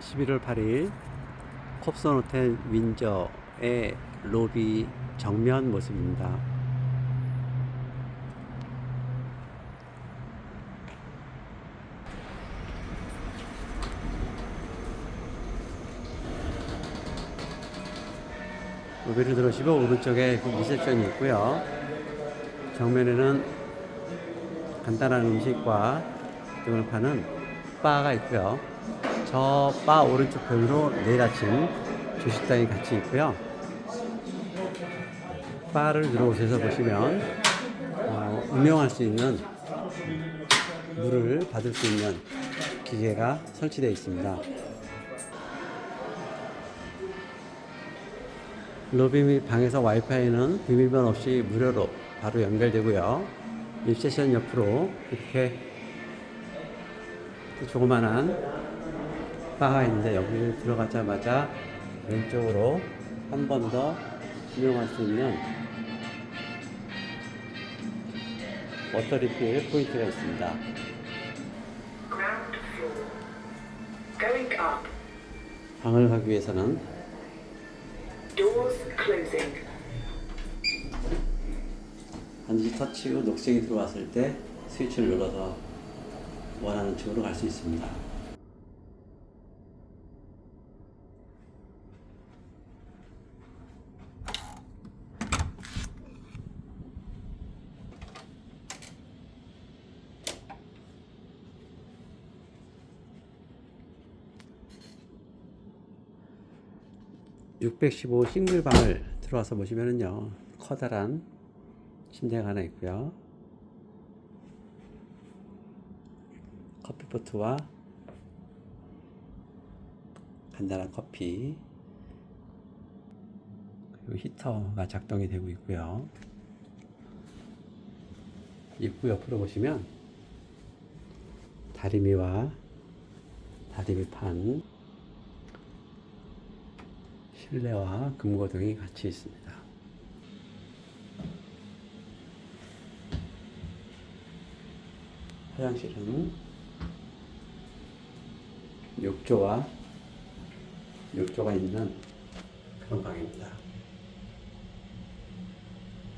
11월 8일 콥선 호텔 윈저의 로비 정면 모습입니다. 로비를 들어오시고 오른쪽에 그 리셉션이 있고요. 정면에는 간단한 음식과 등을 파는 바가 있고요. 저 바 오른쪽 편으로 내일 아침 조식당이 같이 있고요. 바를 들어오셔서 보시면 어, 음용할 수 있는 물을 받을 수 있는 기계가 설치되어 있습니다. 로비 및 방에서 와이파이는 비밀번호 없이 무료로 바로 연결되고요. 립세션 옆으로 이렇게 조그만한 바가 있는데 여기를 들어가자마자 왼쪽으로 한 번 더 이용할 수 있는 워터 리필 포인트가 있습니다. 방을 가기 위해서는. 반드시 터치 후 녹색이 들어왔을 때 스위치를 눌러서 원하는 쪽으로 갈 수 있습니다. (615) 싱글 방을 들어와서 보시면은요 커다란 침대가 하나 있고요. 커피포트와 간단한 커피 그리고 히터가 작동이 되고 있고요. 입구 옆으로 보시면 다리미와 다리미판 실내와 금고등이 같이 있습니다. 화장실은 욕조와 욕조가 있는 그런 방입니다.